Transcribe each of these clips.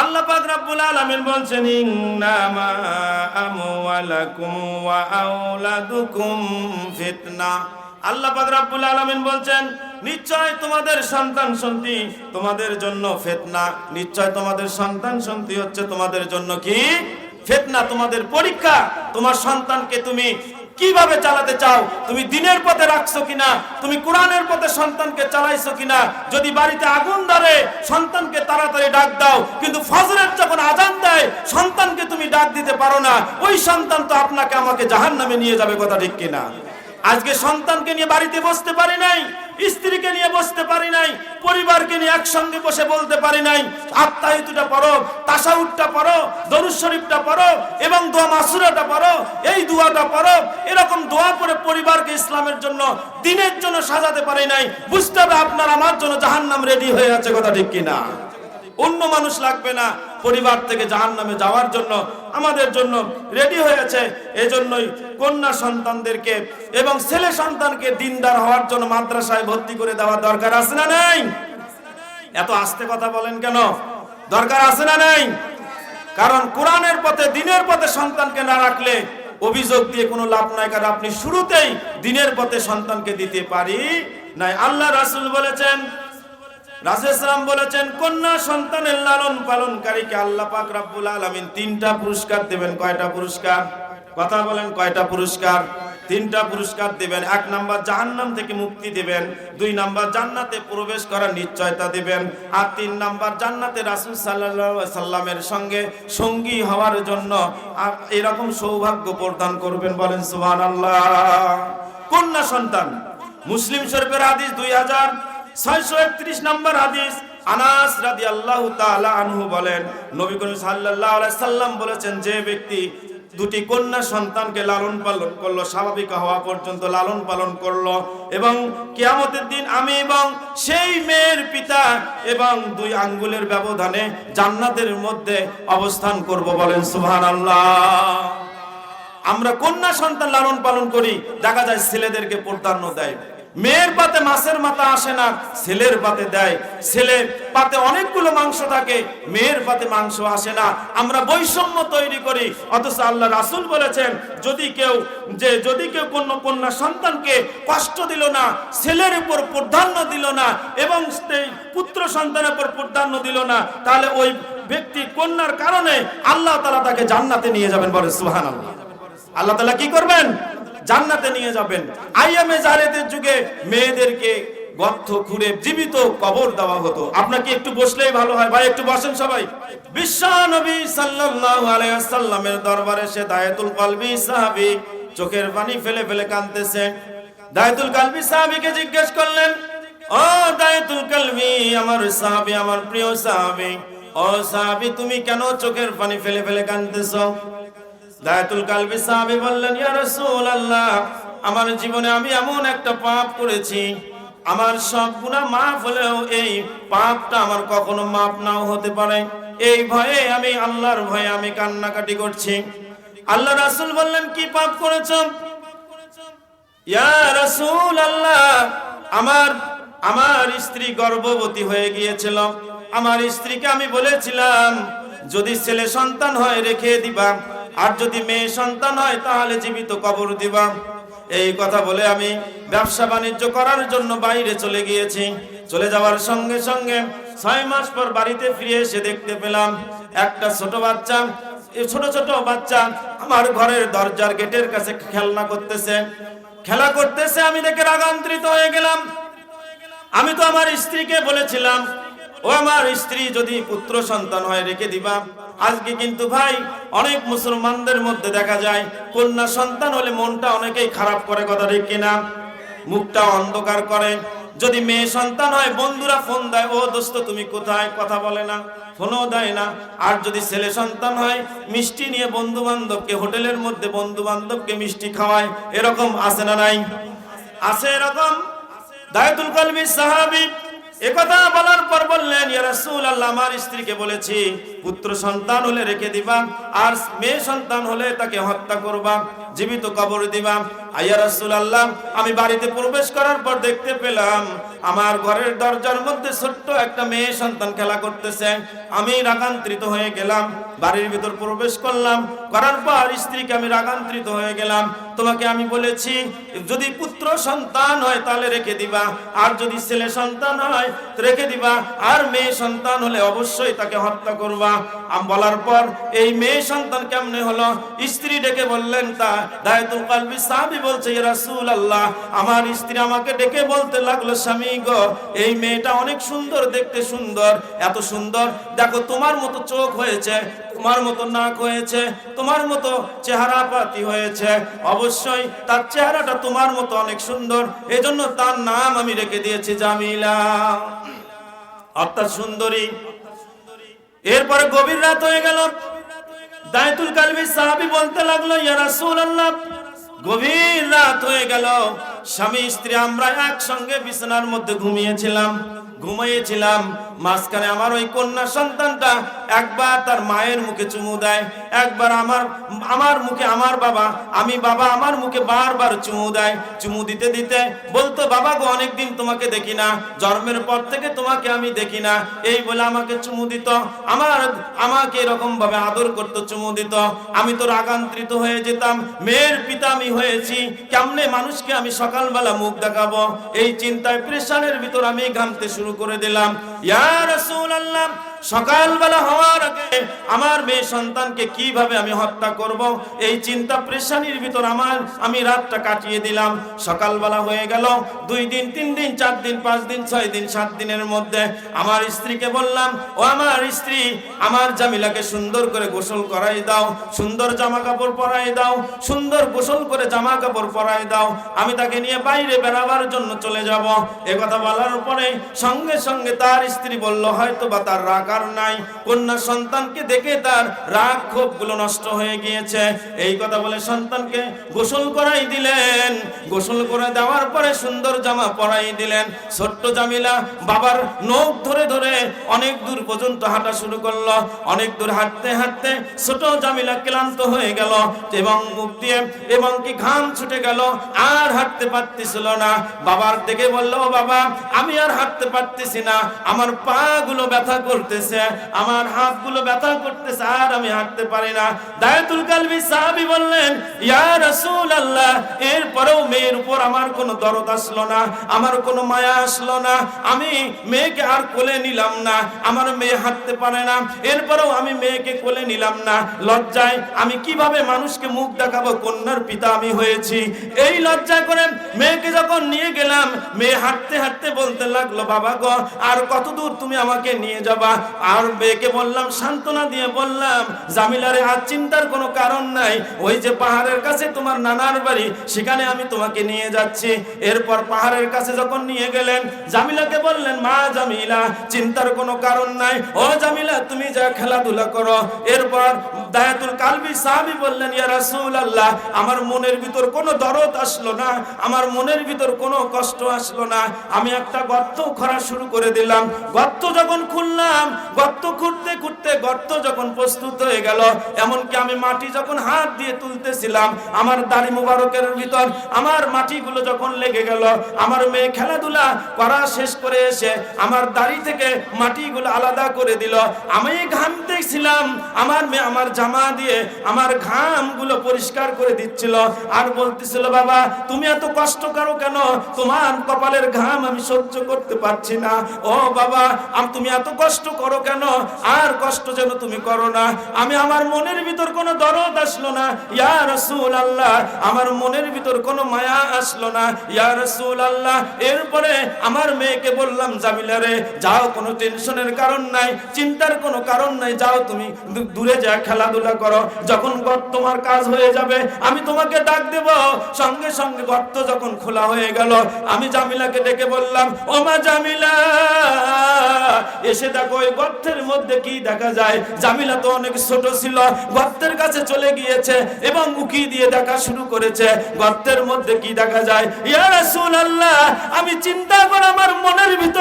আল্লাহ পাক রব্বুল আলামিন বলছেন, ইন্নামা আমওয়ালাকুম ওয়া আওলাদুকুম ফিতনা। আল্লাহ পাক রব্বুল আলামিন বলছেন, নিশ্চয় তোমাদের সন্তান সন্ততি তোমাদের জন্য ফিতনা। নিশ্চয় তোমাদের সন্তান সন্ততি হচ্ছে তোমাদের জন্য কি? ফিতনা তোমাদের পরীক্ষা। তোমার সন্তানকে তুমি কীভাবে চালাতে চাও? তুমি দিনের পথে রাখছো কিনা? তুমি কোরআনের পথে সন্তানকে চালাইছো কিনা? যদি বাড়িতে আগুন ধরে, সন্তানকে তাড়াতাড়ি ডাক দাও। কিন্তু ফজরের যখন আজান দেয়, সন্তানকে তুমি ডাক দিতে পারো না। ওই সন্তান তো আপনাকে আমাকে জাহান নামে নিয়ে যাবে, কথা ঠিক কিনা? আজকে সন্তানকে নিয়ে বাড়িতে বসতে পারি নাই, স্ত্রীকে নিয়ে বসতে পারি নাই, পরিবারকে নিয়ে একসঙ্গে বসে বলতে পারি নাই আত্মাহিতুটা পড়ো তাসাউদটা পড়ো দরুদ শরীফটা পড়ো, এবং দোয়া মাসুরাটা পড়ো, এই দোয়াটা পড়ো, এরকম দোয়া পড়ে পরিবারকে ইসলামের জন্য, দিনের জন্য সাজাতে পারি নাই, বুঝতে হবে আপনার আমার জন্য জাহান্নাম রেডি হয়ে আছে, কথা ঠিক কিনা? অন্য মানুষ লাগবে না পরিবার থেকে জাহান নামে যাওয়ার জন্য আমাদের জন্য রেডি হয়েছে। এজন্যই কন্যা সন্তানদেরকে এবং ছেলে সন্তানকে দিনদার হওয়ার জন্য মাদ্রাসায় ভর্তি করে দেওয়া দরকার আছে না নাই? এত আস্তে কথা বলেন কেন? দরকার আছে না নাই? কারণ কোরআনের পথে, দিনের পথে সন্তানকে না রাখলে অভিযোগ দিয়ে কোনো লাভ নাই, কারণ আপনি শুরুতেই দিনের পথে সন্তানকে দিতে পারি নাই। আল্লাহ রাসুল বলেছেন রাজেসরাম বলেছেন, কন্যা সন্তানের লালন পালনকারীকে আল্লাহ পাক রাব্বুল আলামিন তিনটা পুরস্কার দেবেন। কয়টা পুরস্কার? কথা বলেন, কয়টা পুরস্কার? তিনটা পুরস্কার দিবেন। এক নাম্বার, জাহান্নাম থেকে মুক্তি দিবেন। দুই নাম্বার, জান্নাতে প্রবেশ করার নিশ্চয়তা দিবেন। আর তিন নাম্বার, জান্নাতে রাসূল আলাইহি সাল্লামের সঙ্গে সঙ্গী হওয়ার জন্য আর এরকম সৌভাগ্য প্রদান করবেন। বলেন, সুবহানাল্লাহ। কন্যা সন্তান, মুসলিম শরীফের হাদিস দুই হাজার ছয়শো একত্রিশ নম্বর হাদিস, আনাস রাদি আল্লাহ আনহু বলেন, নবী করিম আলাইহি সাল্লাম বলেছেন, যে ব্যক্তি দুটি কন্যা সন্তানকে লালন পালন করল, স্বাভাবিক হওয়া পর্যন্ত লালন পালন করল, এবং কিয়ামতের দিন আমি এবং সেই মেয়ের পিতা এবং দুই আঙ্গুলের ব্যবধানে জান্নাতের মধ্যে অবস্থান করব বলেন, সুবহানাল্লাহ। আমরা কন্যা সন্তান লালন পালন করি, দেখা যায় ছেলেদেরকে প্রাধান্য দেয়। মেয়ের পাতে মাছের মাথা আসে না, ছেলের পাতে দেয়। ছেলের পাতে অনেকগুলো মাংস থাকে, মেয়ের পাতে মাংস আসে না। আমরা বৈষম্য তৈরি করি, অথচ আল্লাহ রাসূল বলেছেন, যদি কেউ, যে যদি কেউ কোনো কন্যা সন্তানকে কষ্ট দিল না, ছেলের উপর প্রাধান্য দিল না, এবং পুত্র সন্তানের উপর প্রাধান্য দিল না, তাহলে ওই ব্যক্তি কন্যার কারণে আল্লাহ তালা তাকে জান্নাতে নিয়ে যাবেন বলে সুবহানাল্লাহ। আল্লাহ আল্লাহ তালা কি করবেন? জান্নাতে নিয়ে যাবেন। আইএমএ জারেদের যুগে মেয়েদেরকে গর্ত খুঁড়ে জীবিত কবর দেওয়া হতো। আপনাকে একটু বসলেই ভালো হয়। ভাই, একটু বসেন সবাই। বিশ্ব নবী সাল্লাল্লাহু আলাইহি ওয়াসাল্লামের দরবারে সে দায়াতুল কলবি সাহাবী চোখের পানি ফেলে ফেলে কাঁদতেছে। দায়াতুল কলবি সাহাবীকে জিজ্ঞেস করলেন, ও দায়াতুল কলবি, আমার সাহাবী, আমার প্রিয় সাহাবী, ও সাহাবী, তুমি কেন চোখের পানি ফেলে ফেলে কাঁদতেছো? দায়াতুল কালবি সাহাবী বললেন, ইয়া রাসূলুল্লাহ, আমার জীবনে আমি এমন একটা পাপ করেছি। আমার সব গুনাহ মাফ হলেও এই পাপটা আমার কখনো মাফ নাও হতে পারে। এই ভয়ে আমি, আল্লাহর ভয়ে আমি কান্নাকাটি করছি। আল্লাহ রাসূল বললেন, কি পাপ করেছ? ইয়া রাসূলুল্লাহ, আমার আমার স্ত্রী গর্ভবতী হয়ে গিয়েছিল। আমার স্ত্রীকে আমি বলেছিলাম, যদি ছেলে সন্তান হয়, রেখে দিবা। আর যদি মেয়ে সন্তান হয়, তাহলে জীবিত কবর দিবা। এই কথা বলে আমি ব্যবসা বাণিজ্য করার জন্য বাইরে চলে গিয়েছি। চলে যাওয়ার সঙ্গে সঙ্গে ছয় মাস পর বাড়িতে ফিরে এসে দেখতে পেলাম, একটা ছোট বাচ্চা ছোট ছোট বাচ্চা আমার ঘরের দরজার গেটের কাছে খেলনা করতেছে। খেলা করতেছে, আমি দেখে রাগান্তরিত হয়ে গেলাম। আমি তো আমার স্ত্রীকে বলেছিলাম, ও আমার স্ত্রী, যদি পুত্র সন্তান হয়, রেখে দিবা। আজকে কিন্তু ভাই অনেক মুসলমানদের মধ্যে দেখা যায়, কন্যা সন্তান হলে মনটা অনেকেই খারাপ করে, কথা ঠিক কিনা? মুখটা অন্ধকার করে। যদি মেয়ে সন্তান হয়, বন্ধুরা ফোন দেয়, ও দোস্ত, তুমি কোথায়? কথা বলে না, ফোনও দেয় না। আর যদি ছেলে সন্তান হয়, মিষ্টি নিয়ে বন্ধু বান্ধবকে হোটেলের মধ্যে বন্ধু বান্ধবকে মিষ্টি খাওয়ায়, এরকম আছে না নাই? আছে এরকম? দায়তুল কলবি সাহাবী একথা বলার পর বললেন, ইয়া রাসূলুল্লাহ, আমার স্ত্রীকে বলেছি, পুত্র সন্তান হলে রেখে দিবা, আর মেয়ে সন্তান হলে তাকে হত্যা করবা। জীবিত কবর দিবা। আইয়া রাসূলুল্লাহ, আমি বাড়িতে প্রবেশ করার পর দেখতে পেলাম, আমার ঘরের দরজার মধ্যে ছোট্ট একটা মেয়ে সন্তান খেলা করতেছে। আমি রাগান্ত্রিত হয়ে গেলাম, বাড়ির ভিতর প্রবেশ করলাম, করার পর স্ত্রীকে আমি রাগান্ত্রিত হয়ে গেলাম। তোমাকে আমি বলেছি, যদি পুত্র সন্তান হয় তাহলে রেখে দিবা, আর যদি ছেলে সন্তান হয় রেখে দিবা, আর মেয়ে সন্তান হলে অবশ্যই তাকে হত্যা করবা। আম বলার পর এই মেয়ে সন্তান কেমনে হলো? স্ত্রী ডেকে বললেন তা দায়তুল কালবি সাহাবী বলছে আমার স্ত্রী আমাকে ডেকে বলতে লাগল, স্বামী গো, এই মেয়েটা অনেক সুন্দর, দেখতে সুন্দর, এত সুন্দর। দেখো, তোমার মতো চোখ হয়েছে, তোমার মতো নাক হয়েছে, তোমার মতো চেহারা পাতি হয়েছে। অবশ্যই তার চেহারাটা তোমার মতো অনেক সুন্দর। এজন্য তার নাম আমি রেখে দিয়েছি জামিলা। অর্থাৎ সুন্দরী। এরপরে গভীর রাত হয়ে গেল। দায়তুল কালবি সাহাবি বলতে লাগল, ইয়া রাসূলুল্লাহ, গভীর রাত হয়ে গেল। স্বামী, স্ত্রী, আমরা একসঙ্গে বিছানার মধ্যে ঘুমিয়েছিলাম ঘুমিয়েছিলাম মাঝখানে আমার ওই কন্যা সন্তানটা একবার তার মায়ের মুখে চুমু দেয়, একবার আমার আমার মুখে আমার বাবা, আমি বাবা আমার মুখে বারবার চুমু দেয়। চুমু দিতে দিতে বলতো, বাবা গো, অনেকদিন তোমাকে দেখি না, জন্মের পর থেকে তোমাকে আমি দেখি না। এই বলে আমাকে চুমু দিত। আমার, আমাকে এরকম ভাবে আদর করতো, চুমু দিত। আমি তো রাগান্তরিত হয়ে যেতাম, মেয়ের পিতা আমি হয়েছি, কেমনে মানুষকে আমি সকালবেলা মুখ দেখাবো? এই চিন্তায় প্রেশানের ভিতর আমি ঘামতে শুরু করে দিলাম। ইয়া সকালবেলা হওয়ার আগে আমার মেয়ে সন্তানকে কীভাবে আমি হত্যা করব? এই চিন্তা প্রেশানির ভিতর আমার, আমি রাতটা কাটিয়ে দিলাম। সকালবেলা হয়ে গেল, দুই দিন, তিন দিন, চার দিন, পাঁচ দিন, ছয় দিন, সাত দিনের মধ্যে আমার স্ত্রীকে বললাম, ও আমার স্ত্রী, আমার জামিলাকে সুন্দর করে গোসল করাই দাও, সুন্দর জামা কাপড় পরাই দাও, সুন্দর গোসল করে জামা কাপড় পরাই দাও, আমি তাকে নিয়ে বাইরে বেড়াবার জন্য চলে যাব। এ কথা বলার পরে সঙ্গে সঙ্গে তার স্ত্রী বলল হয়তো বা তার রাগ আর নাই। কন্যা সন্তানকে দেখে তার রাগ ক্ষোভগুলো নষ্ট হয়ে গিয়েছে। এই কথা বলে সন্তানকে গোসল করাই দিলেন। গোসল করে দেওয়ার পরে সুন্দর জামা পরাই দিলেন। ছোট্ট জামিলা বাবার ধরে ধরে অনেক দূর পর্যন্ত হাঁটা শুরু করল। অনেক দূর হাঁটতে হাঁটতে ছোট জামিলা ক্লান্ত হয়ে গেল এবং মুখ দিয়ে এবং কি ঘাম ছুটে গেল। আর হাঁটতে পারতেছিল না। বাবার দেখে বলল, "ও বাবা, আমি আর হাঁটতে পারতেছি না। আমার পা গুলো ব্যথা করতেছে, আমার হাতগুলো ব্যথা করতেছে, আর আমি হাঁটতে পারি না। দায়াতুল কালবি সাহাবি বললেন, ইয়া রাসূল আল্লাহ এরপরেও মেয়ের উপর আমার কোনো দরদ আসলো না, আমার কোনো মায়া আসলো না, আমি মেয়েকে আর কোলে নিলাম না, আমার মেয়ে হাঁটতে পারে না, এরপরেও আমি মেয়েকে কোলে নিলাম না। লজ্জায় আমি কীভাবে মানুষকে মুখ দেখাবো, কন্যার পিতা আমি হয়েছি। এই লজ্জা করে মেয়েকে যখন নিয়ে গেলাম, মেয়ে হাঁটতে হাঁটতে বলতে লাগল, বাবা গো, আর কত দূর তুমি আমাকে নিয়ে যাবা। আর বেকে বললাম, সান্ত্বনা দিয়ে বললাম, জামিলারে আর চিন্তার কোনো কারণ নাই। ওই যে পাহাড়ের কাছে তোমার নানার বাড়ি, সেখানে আমি তোমাকে নিয়ে যাচ্ছি। এরপর পাহাড়ের কাছে যখন নিয়ে গেলেন, জামিলাকে বললেন, মা জামিলা, চিন্তার কোনো কারণ নাই। ও জামিলা, তুমি যা খেলাধুলা করো। এরপর দায়াতুল কালবি সাহাবি বললেন, ইয়া রাসূলুল্লাহ, আমার মনের ভিতর কোনো দরদ আসলো না, আমার মনের ভিতর কোনো কষ্ট আসলো না। আমি একটা গর্ত খরা শুরু করে দিলাম। গর্ত যখন খুললাম, গর্ত খুঁড়তে খুঁড়তে গর্ত যখন প্রস্তুত হয়ে গেল, এমনকি আমি মাটি যখন হাত দিয়ে তুলতেছিলাম, আমার দাড়ি মুবারকের ভিতর আমার মাটিগুলো যখন লেগে গেল, আমার মেয়ে খেলাধুলা করা শেষ করে এসে আমার দাড়ি থেকে মাটিগুলো আলাদা করে দিল। আমি ঘামতেছিলাম, আমার মেয়ে আমার জামা দিয়ে আমার ঘামগুলো পরিষ্কার করে দিচ্ছিল আর বলতেছিল, বাবা, তুমি এত কষ্ট করো কেন? তোমার কপালের ঘাম আমি সহ্য করতে পারছি না। ও বাবা তুমি এত কষ্ট করো কেন? আর কষ্ট যেন তুমি করো না। আমি আমার মনের ভিতর কোনো দরদ আসলো না। ইয়া রাসূল আল্লাহ আমার মনের ভিতর কোনো মায়া আসলো না। ইয়া রাসূল আল্লাহ এরপরে আমার মেয়েকে বললাম, জামিলা রে, যাও, কোনো টেনশনের কারণ নাই, চিন্তার কোনো কারণ নাই, যাও তুমি দূরে যা খেলাধুলা করো, যখন গর্ত তোমার কাজ হয়ে যাবে, আমি তোমাকে ডাক দেব। সঙ্গে সঙ্গে গর্ত যখন খোলা হয়ে গেল, আমি জামিলাকে ডেকে বললাম, ও মা জামিলা, এসে দেখো ওই গর্তের মধ্যে কি দেখা যায়? জামিলা তো অনেক ছোট ছিল, গর্তের কাছে চলে গিয়েছে এবং উকি দিয়ে দেখা শুরু করেছে। গর্তের মধ্যে কি দেখা যায়? ইয়া রাসূলুল্লাহ, আমি চিন্তা করে আমার মনের ভিতর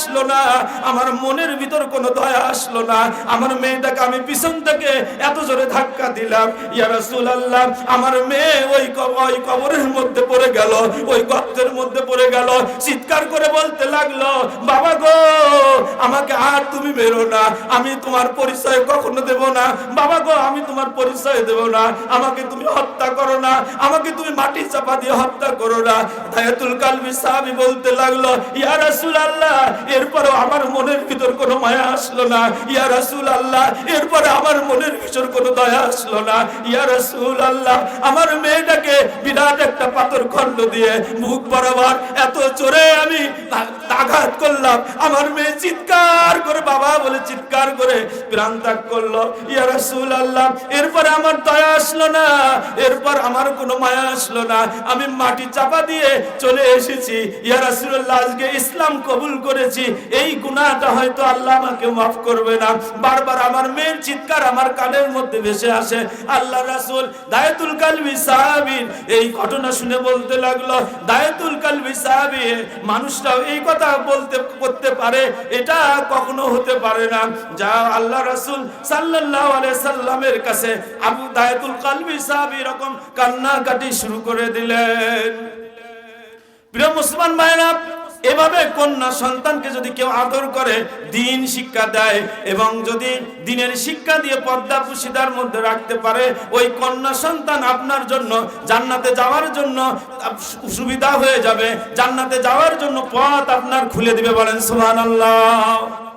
আসলো না। আমার মনের ভিতর কোনো দয়া আসলো না। আমার মেয়েটাকে আমি পিছন থেকে এত জোরে ধাক্কা দিলাম। ইয়া রাসূলুল্লাহ, আমার মেয়ে ওই ওই কবরের মধ্যে পড়ে গেল, ওই গর্তের মধ্যে পড়ে গেল। চিৎকার করে বলতে লাগল, বাবা গো, আমাকে আর তুমি বেরো না। আমি তোমার পরিচয় কখনো দেব না। বাবা গো, আমি তোমার পরিচয় দেব না। আমাকে তুমি হত্যা করো না। আমাকে তুমি মাটি চাপা দিয়ে হত্যা করো না। দায়াতুল কালবি সাহাবী বলতে লাগল, ইয়া রাসূলুল্লাহ এরপরও আমার মনের ভিতর কোনো মায়া আসলো না। ইয়া রাসূলুল্লাহ, এরপরে আমার মনের ভিতর কোনো দয়া আসলো না। ইয়া রাসূলুল্লাহ, আমার মেয়েটাকে বিরাট একটা পাথর খণ্ড দিয়ে মুখ বরাবর এত জোরে আমি আঘাত করলাম। আমার মেয়ে চিৎকার করে, বাবা বলে চিৎকার করে প্রাণ ত্যাগ করল। ইয়া রাসূলুল্লাহ, এরপরে আমার দয়া আসলো না। এরপর আমার কোনো মায়া আসলো না। আমি মাটি চাপা দিয়ে চলে এসেছি। ইয়া রাসূলুল্লাহ, আজকে ইসলাম কবুল করেছি। এই গুনাহটা হয়তো আল্লাহ আমাকে মাফ করবে না। বারবার আমার মেয়ের চিৎকার আমার কানের মধ্যে ভেসে আসে। আল্লাহ রাসূল, দায়াতুল কালবি সাহাবীর এই ঘটনা শুনে বলতে লাগল, দায়াতুল কালবি সাহাবী মানুষটাও এই কথা বলতে, করতে পারে, এটা কখনো হতে পারে না। যা আল্লাহ রাসূল সাল্লাল্লাহু আলাইহি সাল্লামের কাছে আবু দায়াতুল কালবি সাহাবী এরকম কান্নাকাটি শুরু করে দিলেন। প্রিয় মুসলমান ভাইরা এভাবে কন্যা সন্তানকে যদি কেউ আদর করে, দিন শিক্ষা দেয় এবং যদি দিনের শিক্ষা দিয়ে পর্দা পুশিদার মধ্যে রাখতে পারে, ওই কন্যা সন্তান আপনার জন্য জান্নাতে যাওয়ার জন্য সুবিধা হয়ে যাবে। জান্নাতে যাওয়ার জন্য পথ আপনার খুলে দিবে বলেন, সুবহানাল্লাহ।